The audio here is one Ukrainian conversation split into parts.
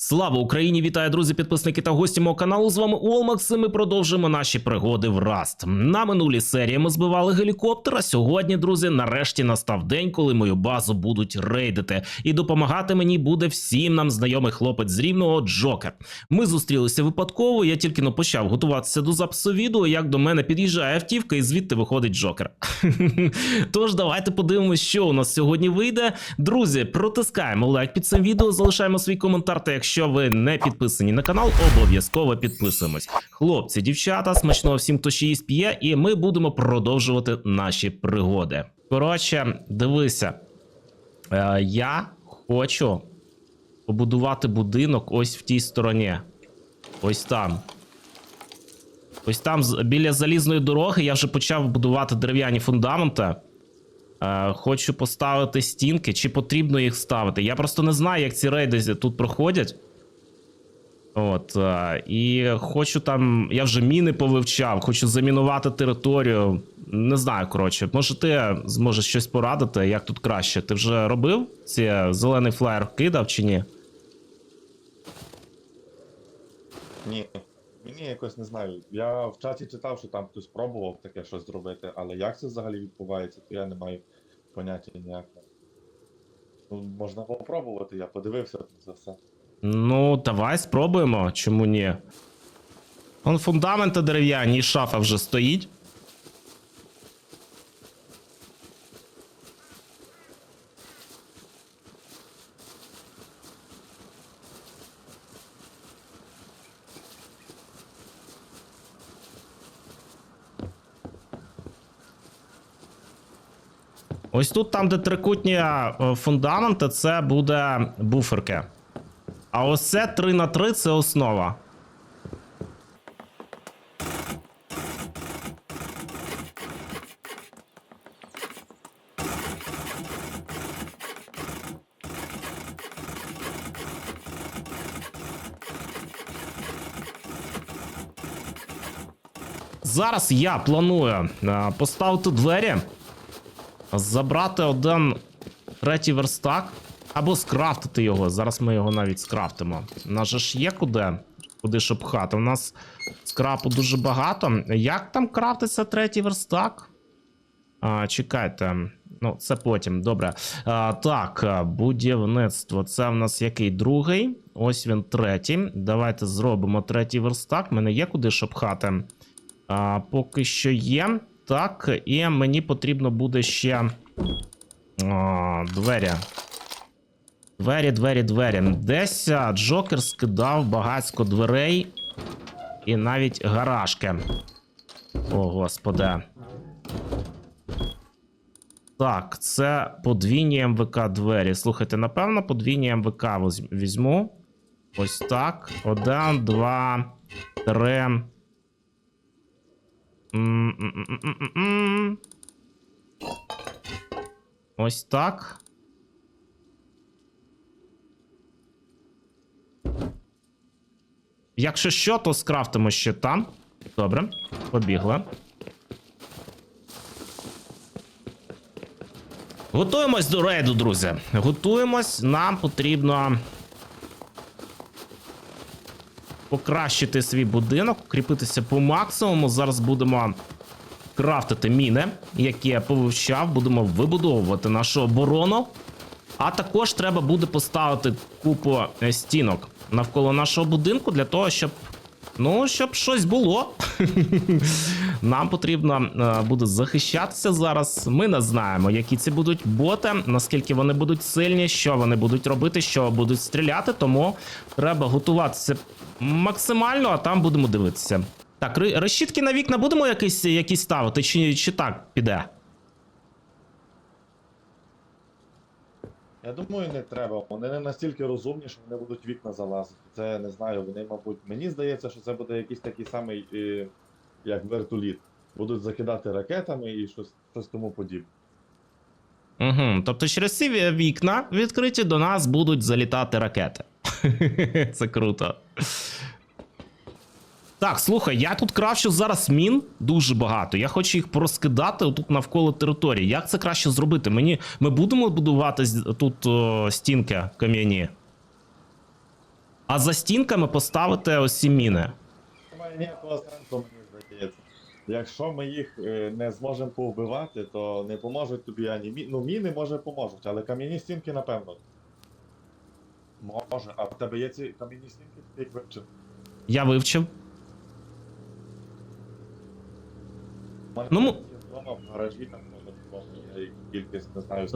Слава Україні! Вітаю, друзі, підписники та гості мого каналу. З вами Олмакс. і Ми продовжуємо наші пригоди в Раст. На минулій серії ми збивали гелікоптер. А сьогодні, друзі, нарешті настав день, коли мою базу будуть рейдити. І допомагати мені буде всім нам знайомий хлопець з рівного Джокер. Ми зустрілися випадково. Я тільки но почав готуватися до запису відео. Як до мене під'їжджає автівка, і звідти виходить Джокер. Тож давайте подивимося, що у нас сьогодні вийде. Друзі, протискаємо лайк під цим відео, залишаємо свій коментар. Та якщо ви не підписані на канал, обов'язково підписуємось. Хлопці, дівчата, смачного всім, хто ще їсть п'є, і ми будемо продовжувати наші пригоди. Коротше, дивися, е, я хочу побудувати будинок ось в тій стороні. Ось там. Ось там біля залізної дороги я вже почав будувати дерев'яні фундаменти. Е, хочу поставити стінки, чи потрібно їх ставити. Я просто не знаю, як ці рейди тут проходять. От, е, і хочу там. Я вже міни повивчав, хочу замінувати територію. Не знаю, коротше. Може, ти зможеш щось порадити, як тут краще. Ти вже робив ці зелений флаєр кидав чи ні? Ні, мені якось не знаю. Я в чаті читав, що там хтось пробував таке щось зробити, але як це взагалі відбувається, то я не маю поняття ніякого. Ну, можна попробувати, я подивився за все. Ну, давай спробуємо, чому ні? Вон фундаменти дерев'яні, і шафа вже стоїть. Ось тут, там, де трикутні е, фундаменти, це буде буферки. А ось це 3 на 3 це основа. Зараз я планую е, поставити двері, забрати один третій верстак або скрафтити його. Зараз ми його навіть скрафтимо. У нас же ж є куди, куди щоб пхати. У нас скрапу дуже багато. Як там крафтиться третій верстак? А, чекайте. Ну, це потім, добре. А, так, будівництво. Це в нас який другий. Ось він третій. Давайте зробимо третій верстак. У Мене є куди щоб пхати. А, поки що є. Так, і мені потрібно буде ще а, двері. Двері, двері, двері. Десь Джокер скидав багацько дверей і навіть гаражки. О, господи. Так, це подвійні МВК двері. Слухайте, напевно, подвійні МВК візьму. Ось так. Один, два, три. Ось так. Якщо що, то скрафтимо ще там. Добре, побігли. Готуємось до рейду, друзі. Готуємось. Нам потрібно покращити свій будинок, укріпитися по максимуму. Зараз будемо крафтити міни, які я повивчав. Будемо вибудовувати нашу оборону. А також треба буде поставити купу е, стінок навколо нашого будинку для того, щоб. Ну, щоб щось було. Нам потрібно е, буде захищатися зараз. Ми не знаємо, які це будуть боти, наскільки вони будуть сильні, що вони будуть робити, що будуть стріляти. Тому треба готуватися максимально, а там будемо дивитися. Так, решітки на вікна будемо якісь, якісь ставити, чи, чи так піде? Я думаю, не треба. Вони не настільки розумні, що вони будуть вікна залазити. Це не знаю, вони, мабуть, мені здається, що це буде якийсь такий самий, е, як вертоліт. Будуть закидати ракетами і щось, щось тому подібне. Угу. Тобто через ці вікна відкриті до нас будуть залітати ракети. Це круто. Так, слухай, я тут крафчу зараз мін дуже багато. Я хочу їх порозкидати тут навколо території. Як це краще зробити? Мені ми будемо будувати тут о, стінки кам'яні. А за стінками поставити ось ці міни. Немає ніякого сенсу, мені здається. Якщо ми їх е, не зможемо повбивати, то не поможуть тобі ані мі... Ну, міни може поможуть, але кам'яні стінки, напевно. Може, а в тебе є ці кам'яні стінки, ти їх вивчив. Я вивчив. У мене Ну, м- в гаражі, там може було, я кількість не знаю.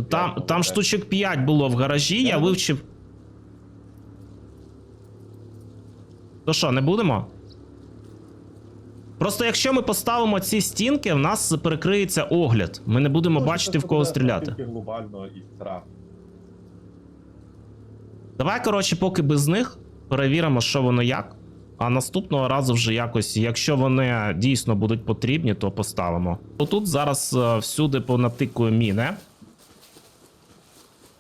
Там, штучок 5 було в гаражі, я вивчив. То що, не будемо? Просто якщо ми поставимо ці стінки, в нас перекриється огляд. Ми не будемо Ну, бачити, це в кого буде стріляти. настільки глобально і. Давай, коротше, поки без них перевіримо, що воно як. А наступного разу вже якось, якщо вони дійсно будуть потрібні, то поставимо. Тут зараз е, всюди понатикую міни.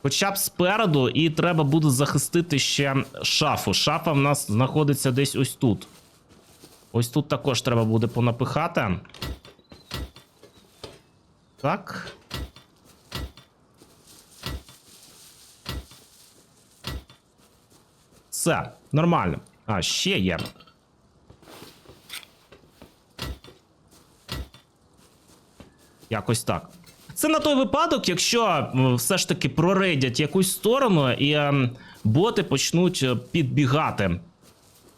Хоча б спереду, і треба буде захистити ще шафу. Шафа в нас знаходиться десь ось тут. Ось тут також треба буде понапихати. Так. Все, нормально. А, ще є. Якось так. Це на той випадок, якщо все ж таки прорейдять якусь сторону і ем, боти почнуть е, підбігати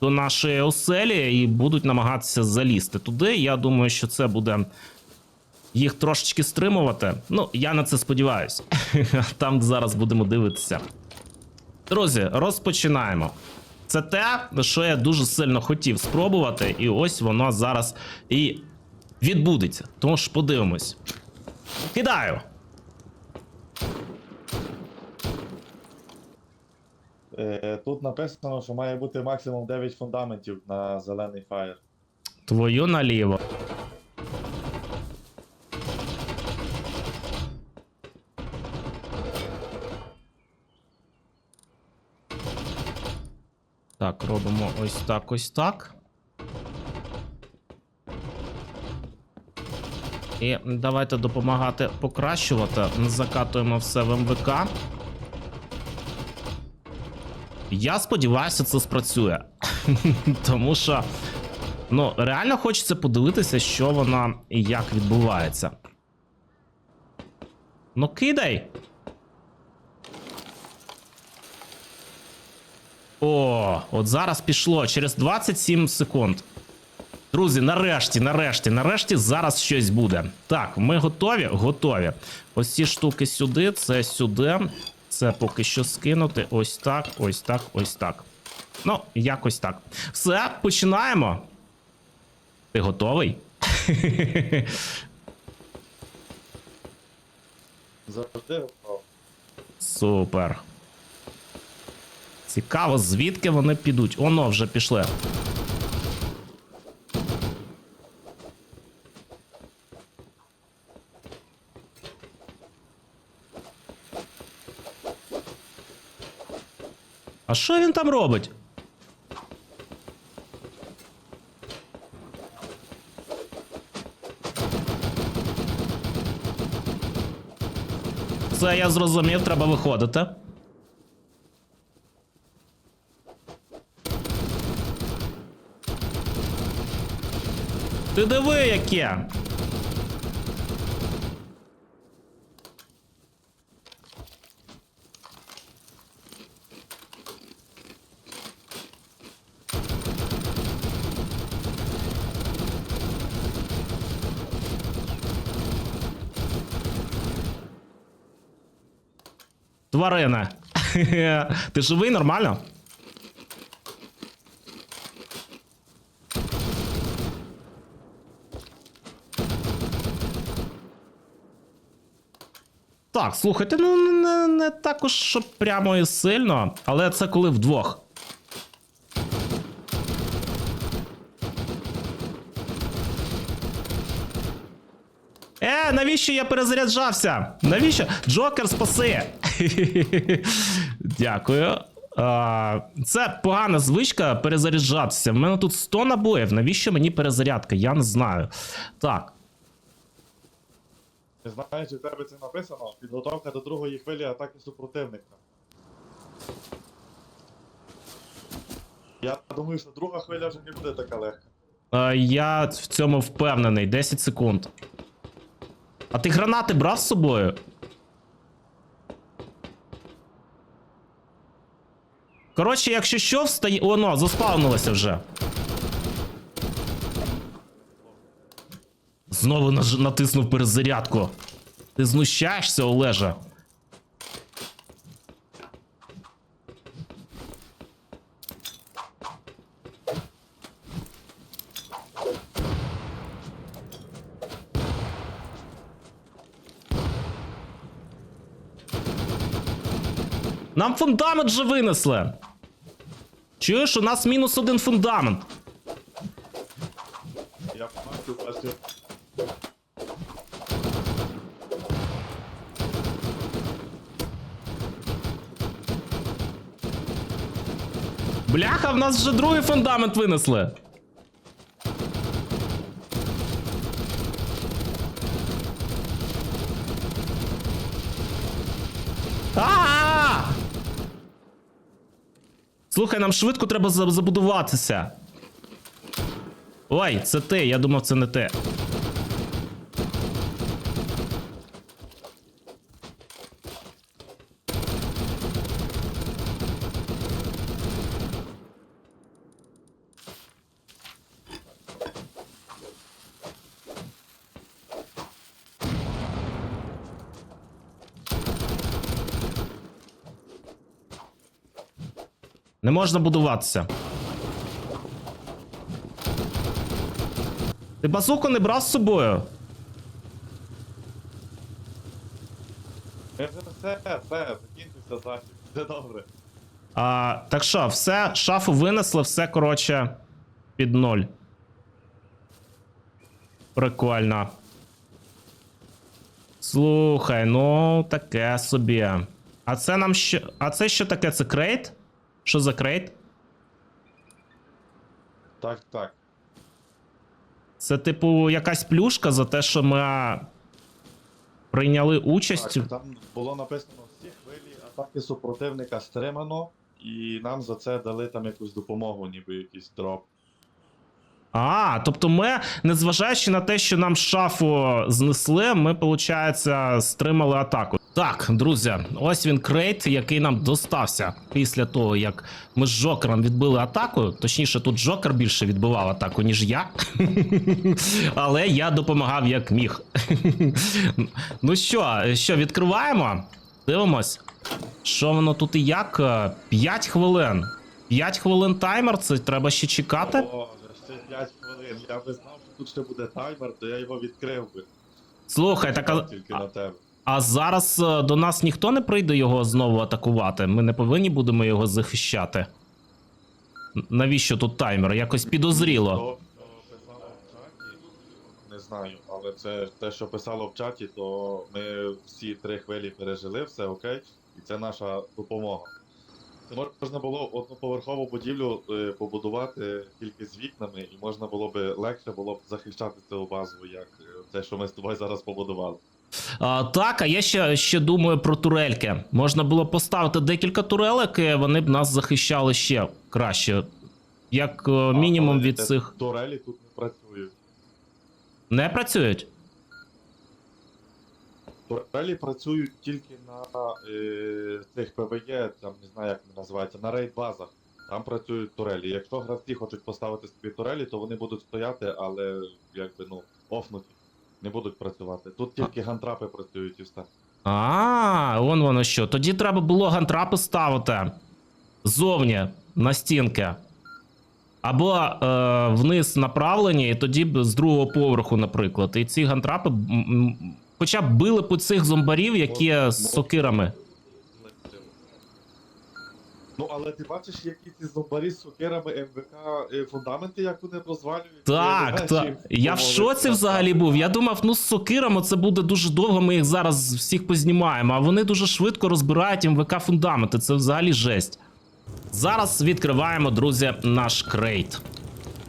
до нашої оселі і будуть намагатися залізти туди. Я думаю, що це буде їх трошечки стримувати. Ну, я на це сподіваюся. Там зараз будемо дивитися. Друзі, розпочинаємо. Це те, що я дуже сильно хотів спробувати, і ось воно зараз і відбудеться. Тому ж подивимось. Кидаю. Е, Тут написано, що має бути максимум 9 фундаментів на зелений фаєр. Твою наліво. Так, робимо ось так, ось так. І давайте допомагати покращувати. Закатуємо все в МВК. Я сподіваюся, це спрацює. Тому що Ну, реально хочеться подивитися, що вона і як відбувається. Ну, кидай. О, от зараз пішло через 27 секунд. Друзі, нарешті, нарешті, нарешті зараз щось буде. Так, ми готові? Готові. Ось ці штуки сюди, це сюди. Це поки що скинути. Ось так, ось так, ось так. Ну, якось так. Все, починаємо. Ти готовий? Завжди готово. Супер. Цікаво, звідки вони підуть. Оно вже пішли. А що він там робить? Це я зрозумів, треба виходити. Ти диви, яке. Тварина. Ти живий нормально? Так, слухайте, ну не, не також щоб прямо і сильно, але це коли вдвох. Е, навіщо я перезаряджався? Навіщо? Джокер спаси. Дякую. А, це погана звичка перезаряджатися. В мене тут 100 набоїв. Навіщо мені перезарядка? Я не знаю. Так. Не знаю, чи в тебе це написано. Підготовка до другої хвилі атаки супротивника. Я думаю, що друга хвиля вже не буде така легка. Е, я в цьому впевнений. 10 секунд. А ти гранати брав з собою? Коротше, якщо що, встає. Оно, заспавнилося вже. Знову натиснув перезарядку. Ти знущаєшся, Олежа? Нам фундамент же винесли. Чуєш, у нас мінус один фундамент. Я бачу, бачу. Бляха, в нас вже другий фундамент винесли. А! -а, -а! Слухай, нам швидко треба забудуватися. Ой, це ти, я думав, це не те. Не можна будуватися. Ти базуку не брав з собою? Все, все, закінчився захід. Все добре. А, так що, все, шафу винесли, все, коротше, під ноль. Прикольно. Слухай, ну таке собі. А це нам що. А це що таке? Це крейт? Що за крейт? Так, так. Це, типу, якась плюшка за те, що ми прийняли участь. Так, там було написано всі хвилі атаки супротивника стримано, і нам за це дали там якусь допомогу, ніби якийсь дроп. А, тобто ми, незважаючи на те, що нам шафу знесли, ми, виходить, стримали атаку. Так, друзі, ось він крейт, який нам достався після того, як ми з Джокером відбили атаку. Точніше, тут Джокер більше відбивав атаку, ніж я. Але я допомагав як міг. Ну що, що, відкриваємо? Дивимось. Що воно тут і як? 5 хвилин. 5 хвилин таймер, це треба ще чекати. Боже, ще 5 хвилин. Я би знав, що тут ще буде таймер, то я його відкрив би. Слухай, так Тільки на тебе. А зараз е, до нас ніхто не прийде його знову атакувати. Ми не повинні будемо його захищати. Навіщо тут таймер? Якось підозріло. Не знаю, але це те, що писало в чаті, то ми всі три хвилі пережили, все окей, і це наша допомога. Можна було одноповерхову будівлю е, побудувати тільки з вікнами, і можна було би легше було б захищати цю базу, як е, те, що ми з тобою зараз побудували. А, так, а я ще, ще думаю про турельки. Можна було поставити декілька турелек, і вони б нас захищали ще краще. Як е, мінімум Але від те- цих. турелі тут не працюють. Не працюють? Турелі працюють тільки на е, цих ПВЕ, там не знаю, як вони називаються, на рейд-базах. Там працюють турелі. Якщо гравці хочуть поставити собі турелі, то вони будуть стояти, але якби ну офнуті. Не будуть працювати. Тут тільки гантрапи працюють і все. А, вон воно що. Тоді треба було гантрапи ставити зовні на стінки. Або е, вниз направлені, і тоді б з другого поверху, наприклад. І ці гантрапи м, хоча б били по цих зомбарів, які з сокирами. Ну але ти бачиш, які ці зомбарі з сокирами МВК е, фундаменти, як вони розвалюють? Так, так. Я в шоці взагалі був. Я думав, ну з сокирами це буде дуже довго. Ми їх зараз всіх познімаємо. А вони дуже швидко розбирають МВК фундаменти. Це взагалі жесть. Зараз відкриваємо, друзі, наш крейт.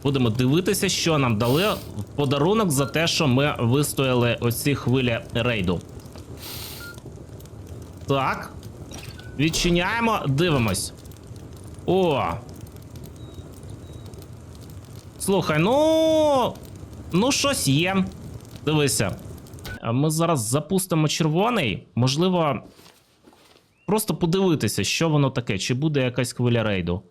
Будемо дивитися, що нам дали в подарунок за те, що ми вистояли оці хвилі рейду. Так. Відчиняємо, дивимось. О! Слухай, ну. Ну, щось є. Дивися. Ми зараз запустимо червоний. Можливо, просто подивитися, що воно таке, чи буде якась хвиля рейду.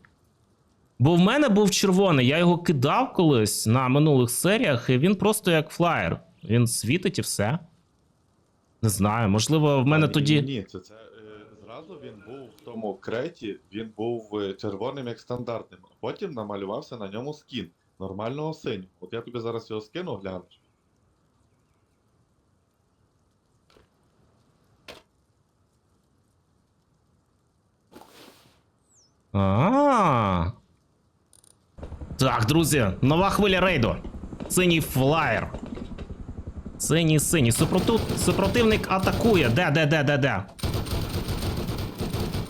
Бо в мене був червоний, я його кидав колись на минулих серіях, і він просто як флаєр. Він світить і все. Не знаю, можливо, в мене Ні, тоді. Ні, це, це е, він був в тому креті, він був е, червоним як стандартним, а потім намалювався на ньому скін нормального синього. От я тобі зараз його скину, глянеш. А. Так, друзі, нова хвиля рейду. Синій флаєр. Синій синій. Супроту... Супротивник атакує. Де, де, де, де, де?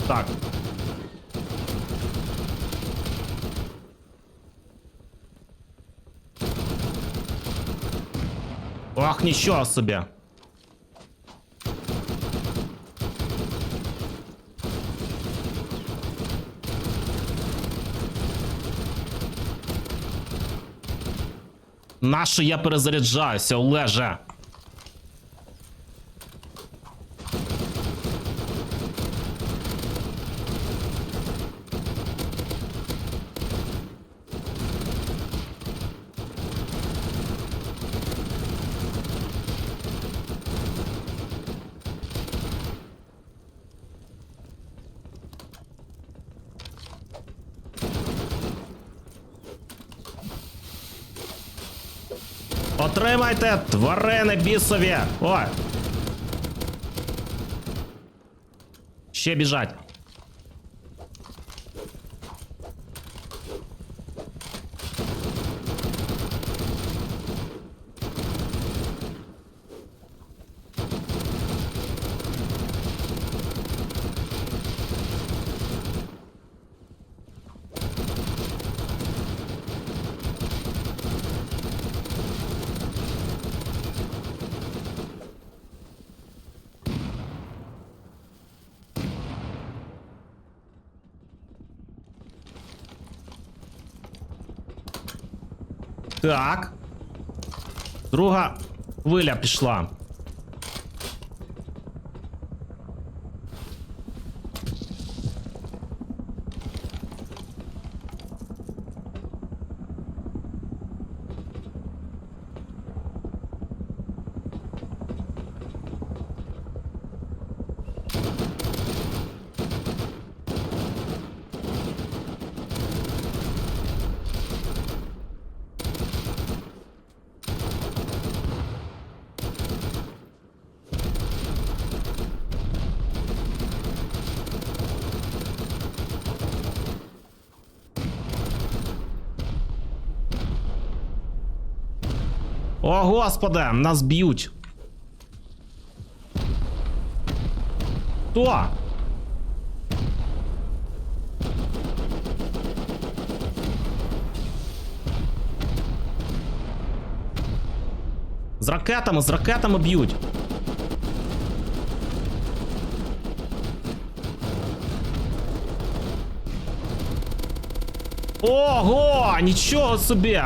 Так. Ох, нічого собі. Нащо я перезаряджаюся, Олеже? Отримайте тварини бісові! О! Ще біжать. Так. Друга хвиля пішла. О, господи, нас б'ють. Хто? З ракетами, з ракетами б'ють. Ого, нічого собі!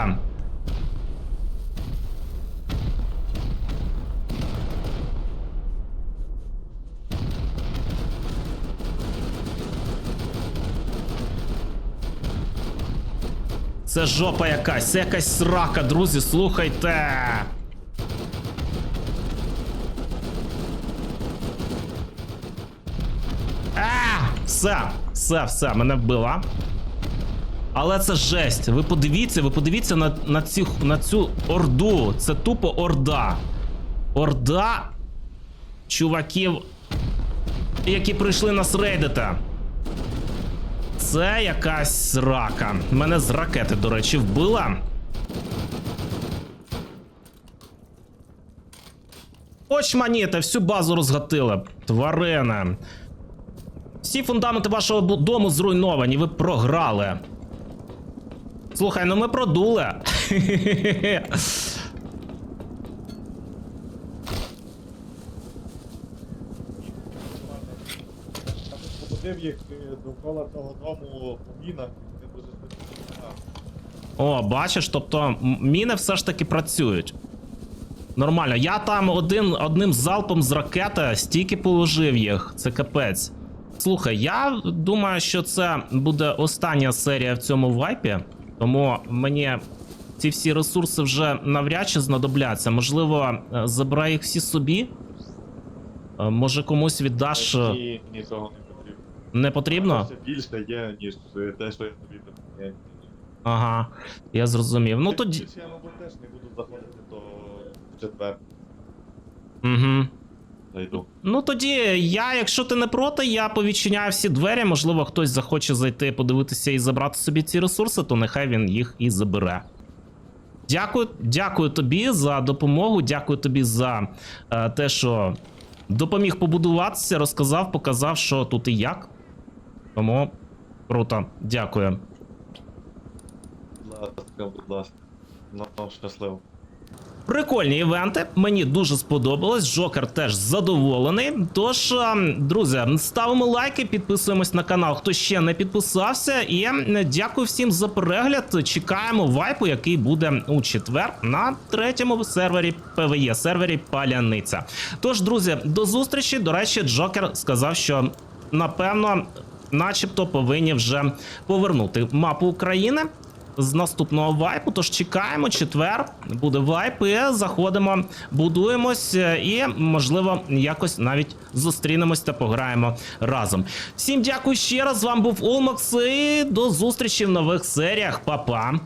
Це жопа якась, це якась срака, друзі, слухайте. А, все, все, все, мене вбила. Але це жесть. Ви подивіться, ви подивіться на, на, цю, на цю орду. Це тупо орда. Орда чуваків, які прийшли нас рейдити. Це якась срака. Мене з ракети, до речі, вбила. Очманіте, всю базу розгатили. Тварини. Всі фундаменти вашого дому зруйновані, ви програли. Слухай, ну ми продули. побудив їх е, довкола того дому по мінах, вони дуже швидко. О, бачиш, тобто міни все ж таки працюють. Нормально. Я там один, одним залпом з ракети стільки положив їх. Це капець. Слухай, я думаю, що це буде остання серія в цьому вайпі, тому мені ці всі ресурси вже навряд чи знадобляться. Можливо, е, забирай їх всі собі. Е, Може комусь віддаш. Ні, нічого не. Не потрібно? Це більше є, ніж те, що я тобі пропоную. Ага, я зрозумів. Ну тоді. Я, мабуть, теж не буду заходити, то четвер Угу. зайду. Ну тоді я, якщо ти не проти, я повідчиняю всі двері. Можливо, хтось захоче зайти, подивитися і забрати собі ці ресурси, то нехай він їх і забере. Дякую, дякую тобі за допомогу. Дякую тобі за е, те, що допоміг побудуватися, розказав, показав, що тут і як. Тому круто, дякую. Будь ласка, будь ласка. Ну, щасливо. Прикольні івенти, мені дуже сподобалось. Джокер теж задоволений. Тож, е, друзі, ставимо лайки, підписуємось на канал, хто ще не підписався. І е, дякую всім за перегляд. Чекаємо вайпу, який буде у четвер на третьому сервері ПВЄ, сервері Паляниця. Тож, друзі, до зустрічі. До речі, Джокер сказав, що напевно, начебто, повинні вже повернути мапу України з наступного вайпу. Тож чекаємо, четвер буде вайп, і заходимо, будуємось е, і, можливо, якось навіть зустрінемось та пограємо разом. Всім дякую ще раз. З вами був Олмакс і до зустрічі в нових серіях. Па-па!